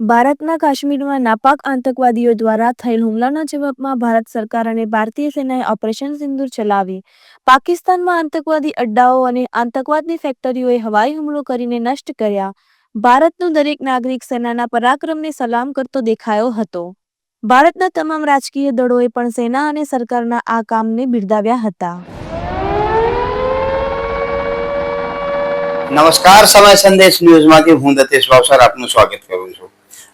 ભારતના કાશ્મીરમાં નાપાક આતંકવાદીઓ દ્વારા થયેલ હુમલાના જવાબમાં ભારત સરકાર અને ભારતીય સેનાએ ઓપરેશન સિંદુર ચલાવી. પાકિસ્તાનમાં આતંકવાદી અડ્ડાઓ અને આતંકવાદની ફેક્ટરીઓએ હવાઈ હુમલો કરીને નષ્ટ કર્યા. ભારતનું દરેક નાગરિક સેનાના પરાક્રમને સલામ કરતો દેખાયો હતો. ભારતના તમામ રાજકીય દળોએ પણ સેના અને સરકારના આ કામને બિરદાવ્યા હતા. નમસ્કાર, સમય સંદેશ ન્યૂઝમાંથી હું દતેશ ભાવસર આપનું સ્વાગત કરું છું.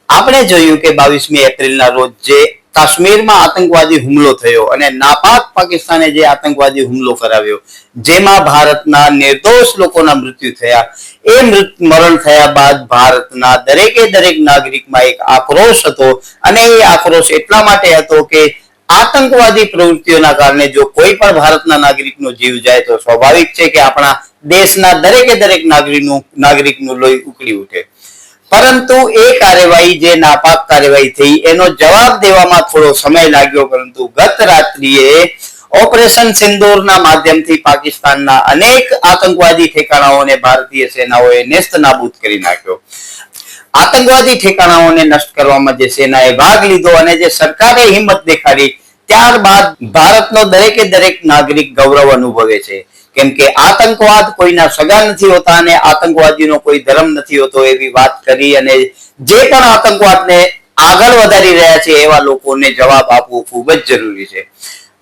આપણે જોયું કે બાવીસમી એપ્રિલના રોજ જે કાશ્મીરમાં આતંકવાદી હુમલો થયો અને નાપાક પાકિસ્તાને જે આતંકવાદી હુમલો કરાવ્યો જેમાં ભારતના નિર્દોષ લોકોના મૃત્યુ થયા. એ મરણ થયા બાદ ભારતના દરેકે દરેક નાગરિકમાં એક આક્રોશ હતો અને એ આક્રોશ એટલા માટે હતો કે આતંકવાદી પ્રવૃત્તિઓના કારણે જો કોઈ પણ ભારતના નાગરિકનો જીવ જાય તો સ્વાભાવિક છે કે આપણા દેશના દરેકે દરેક નાગરિકનું નાગરિકનું લોહી ઉકળી ઉઠે. પરંતુ એ કાર્યવાહી જે નાપાક કાર્યવાહી થઈ, એનો જવાબ દેવામાં થોડો સમય લાગ્યો, પરંતુ ગત રાત્રિએ ઓપરેશન સિંદૂરના માધ્યમથી પાકિસ્તાનના અનેક આતંકવાદી ઠેકાણાઓને ભારતીય સેનાઓએ નેસ્ત નાબૂદ કરી નાખ્યો. આતંકવાદી ઠેકાણાઓને નષ્ટ કરવામાં જે સેનાએ ભાગ લીધો અને જે સરકારે હિંમત દેખાડી, ત્યારબાદ ભારતનો દરેકે દરેક નાગરિક ગૌરવ અનુભવે છે. કેમ કે આતંકવાદ કોઈના સગા નથી હોતા અને આતંકવાદીનો કોઈ ધર્મ નથી હોતો એવી વાત કરી અને જે પણ આતંકવાદને આગળ વધારી રહ્યા છે એવા લોકોને જવાબ આપવો ખૂબ જ જરૂરી છે.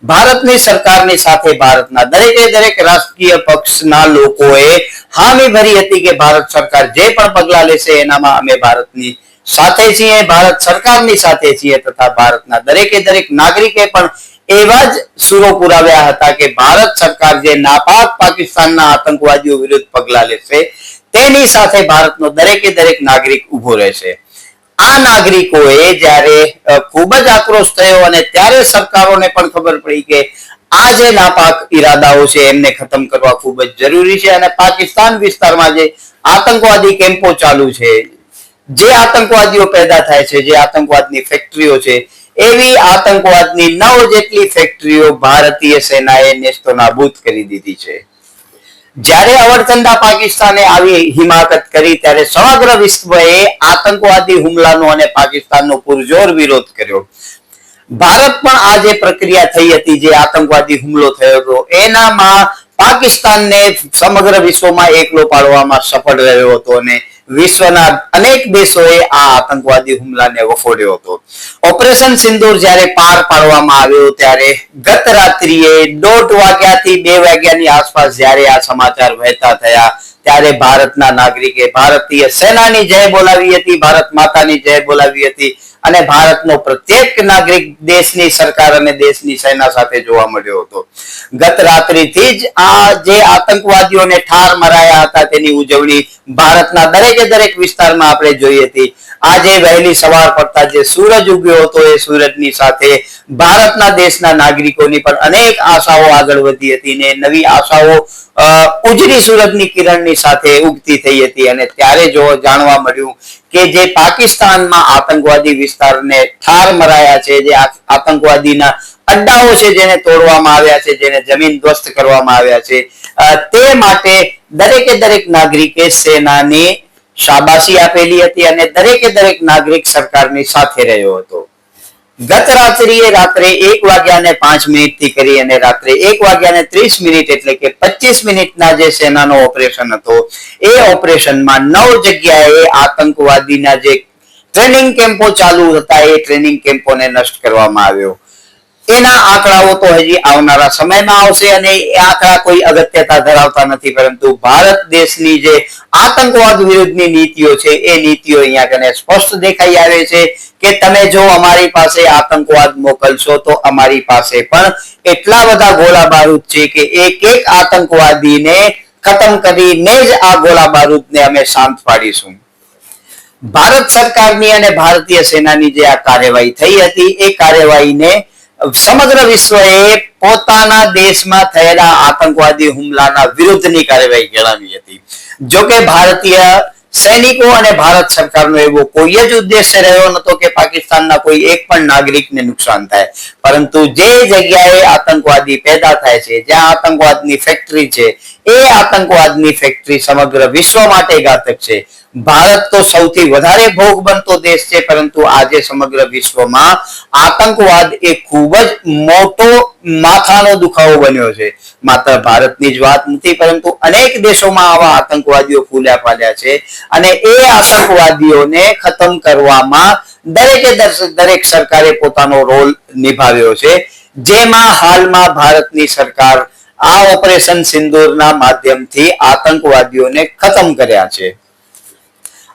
ભારતની સરકારની સાથે ભારતના દરેકે દરેક રાજકીય પક્ષના લોકોએ હામી ભરી હતી કે ભારત સરકાર જે પણ પગલા લેશે એનામાં અમે ભારતની સાથે છીએ, ભારત સરકારની સાથે છીએ તથા ભારતના દરેકે દરેક નાગરિકે પણ એવા જ સુરો પુરાવ્યા હતા કે ભારત સરકાર જે નાપાક પાકિસ્તાનના આતંકવાદીઓ વિરુદ્ધ પગલા લેશે, તેની સાથે ભારતનો દરેકે દરેક નાગરિક ઊભો રહેશે. આ નાગરિકોએ જ્યારે ખૂબ જ આક્રોશ થયો અને ત્યારે સરકારોને પણ ખબર પડી કે આ જે નાપાક ઈરાદાઓ છે એમને ખતમ કરવા ખૂબ જ જરૂરી છે અને પાકિસ્તાન વિસ્તારમાં જે આતંકવાદી કેમ્પો ચાલુ છે, જે આતંકવાદીઓ પેદા થાય છે, જે આતંકવાદની ફેક્ટરીઓ છે એવી આતંકવાદની નવ જેટલી ફેક્ટરીઓ ભારતીય સેનાએ નેસ્તો નાબૂદ કરી દીધી છે. જ્યારે અવરચંદા પાકિસ્તાને આવી હિમાકત કરી, ત્યારે સમગ્ર વિશ્વએ આતંકવાદી હુમલાનો અને પાકિસ્તાનનો પુરજોર વિરોધ કર્યો. ભારત પણ આ જે પ્રક્રિયા થઈ હતી જે આતંકવાદી હુમલો થયો હતો. એનામાં પાકિસ્તાનને સમગ્ર વિશ્વમાં એકલો પાડવામાં સફળ રહ્યો હતો અને વિશ્વના અનેક દેશોએ આ આતંકવાદી હુમલાને વખોડ્યો હતો. ઓપરેશન સિંદૂર જ્યારે પાર પાડવામાં આવ્યો ત્યારે ગત રાત્રિએ દોઢ વાગ્યાથી બે વાગ્યાની આસપાસ જ્યારે આ સમાચાર વહેતા થયા, ત્યારે ભારતના નાગરિકે ભારતીય સેનાની જય બોલાવી હતી, ભારત માતાની જય બોલાવી હતી અને ભારતનો પ્રત્યેક નાગરિક દેશની સરકાર અને દેશની સેના સાથે જોવા મળ્યો હતો. ગત રાત્રિથી જ આ જે આતંકવાદીઓને ઠાર મરાયા હતા તેની ઉજવણી ભારતના દરેકે દરેક વિસ્તારમાં આપણે જોઈ હતી. આજે વહેલી સવાર પડતા જે સૂરજ ઉગ્યો હતો એ સૂરજની સાથે ભારતના દેશના નાગરિકોની પણ અનેક આશાઓ આગળ વધી હતી ને નવી આશાઓ ઉજળી સૂરજની કિરણની સાથે ઉગતી થઈ હતી અને ત્યારે જો જાણવા મળ્યું કે જે પાકિસ્તાનમાં આતંકવાદી વિસ્તારને ઠાર મરાયા છે, જે આતંકવાદીના અડ્ડાઓ છે જેને તોડવામાં આવ્યા છે, જેને જમીન ધ્વસ્ત કરવામાં આવ્યા છે. તે માટે દરેકે દરેક નાગરિકે સેનાને શાબાશી આપેલી હતી અને દરેકે દરેક નાગરિક સરકારની સાથે રહ્યો હતો. ગત રાત્રિએ રાત્રે એક વાગ્યા ને પાંચ મિનિટથી કરી અને રાત્રે એક વાગ્યા ને ત્રીસ મિનિટ એટલે કે પચીસ મિનિટના જે સેનાનો ઓપરેશન હતો, એ ઓપરેશનમાં નવ જગ્યાએ આતંકવાદીના જે ટ્રેનિંગ કેમ્પો ચાલુ હતા, એ ટ્રેનિંગ કેમ્પોને નષ્ટ કરવામાં આવ્યો. એના આંકડાઓ તો હજી આવનારા સમયમાં આવશે અને એ આંકડા કોઈ અગત્યતા ધરાવતા નથી, પરંતુ ભારત દેશની જે આતંકવાદ વિરુદ્ધની નીતિઓ છે, એ નીતિઓ અહીંયા કને સ્પષ્ટ દેખાઈ આવે છે કે તમે જો અમારી પાસે આતંકવાદ મોકલશો તો અમારી પાસે પણ એટલા બધા ગોળા બારૂદ છે કે એક એક આતંકવાદીને ખતમ કરીને જ આ ગોળા બારૂદને અમે શાંત પાડીશું. ભારત સરકારની અને ભારતીય સેનાની જે આ કાર્યવાહી થઈ હતી, એ કાર્યવાહીને સમગ્ર વિશ્વએ પોતાના દેશમાં થયેલા આતંકવાદી હુમલાના વિરુદ્ધની કાર્યવાહી કેળવી હતી. જોકે ભારતીય સૈનિકો અને ભારત સરકારનો એવો કોઈ જ ઉદ્દેશ્ય રહ્યો નતો કે પાકિસ્તાનના કોઈ એક પણ નાગરિકને નુકસાન થાય. પરંતુ જે જગ્યાએ આતંકવાદી પેદા થાય છે, જ્યાં આતંકવાદની ફેક્ટરી છે, એ આતંકવાદની ફેક્ટરી સમગ્ર વિશ્વ માટે ઘાતક છે. ભારત તો સૌથી વધારે ભોગ બનતો દેશ છે, પરંતુ આજે સમગ્ર વિશ્વમાં આતંકવાદ એ ખૂબ જ મોટો માથાનો દુખાવો બન્યો છે. માત્ર ભારતની જ વાત નથી, પરંતુ અનેક દેશોમાં આવા આતંકવાદીઓ ફૂલ્યા પાલ્યા છે અને એ આતંકવાદીઓને ખતમ કરવામાં દરેકે દરેક સરકારે પોતાનો રોલ નિભાવ્યો છે. જેમાં હાલમાં ભારતની સરકાર આ ઓપરેશન સિંદૂરના માધ્યમથી આતંકવાદીઓને ખતમ કર્યા છે.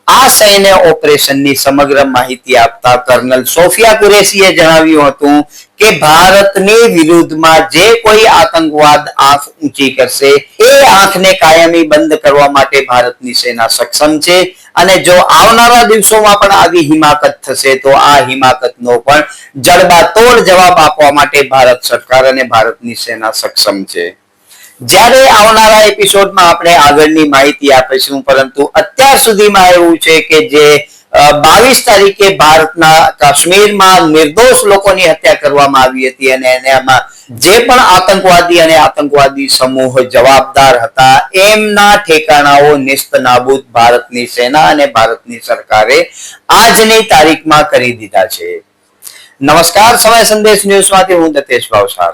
આ સૈન્ય ઓપરેશનની સમગ્ર માહિતી આપતા કર્નલ સોફિયા કુરેશીએ જણાવ્યું હતું કે ભારતની વિરુદ્ધમાં જે કોઈ આતંકવાદ આંખ ઊંચી કરશે, એ આંખને કાયમી બંધ કરવા માટે ભારતની સેના સક્ષમ છે અને જો આવનારા દિવસોમાં પણ આવી હિમાકત થશે, તો આ હિમાકતનો પણ જડબાતોડ જવાબ આપવા માટે ભારત સરકાર અને ભારતની સેના સક્ષમ છે. જ્યારે આવનારા એપિસોડમાં આપણે આગળની માહિતી આપીશું, પરંતુ અત્યાર સુધીમાં એવું છે કે જે બાવીસ તારીખે ભારતના કાશ્મીરમાં નિર્દોષ લોકોની હત્યા કરવામાં આવી હતી અને એનામાં જે પણ આતંકવાદી અને આતંકવાદી સમૂહ જવાબદાર હતા, એમના ઠેકાણાઓ નિસ્ત નાબૂદ ભારતની સેના અને ભારતની સરકારે આજની તારીખમાં કરી દીધા છે. નમસ્કાર, સમય સંદેશ ન્યૂઝમાંથી હું દતેશ ભાવસાર.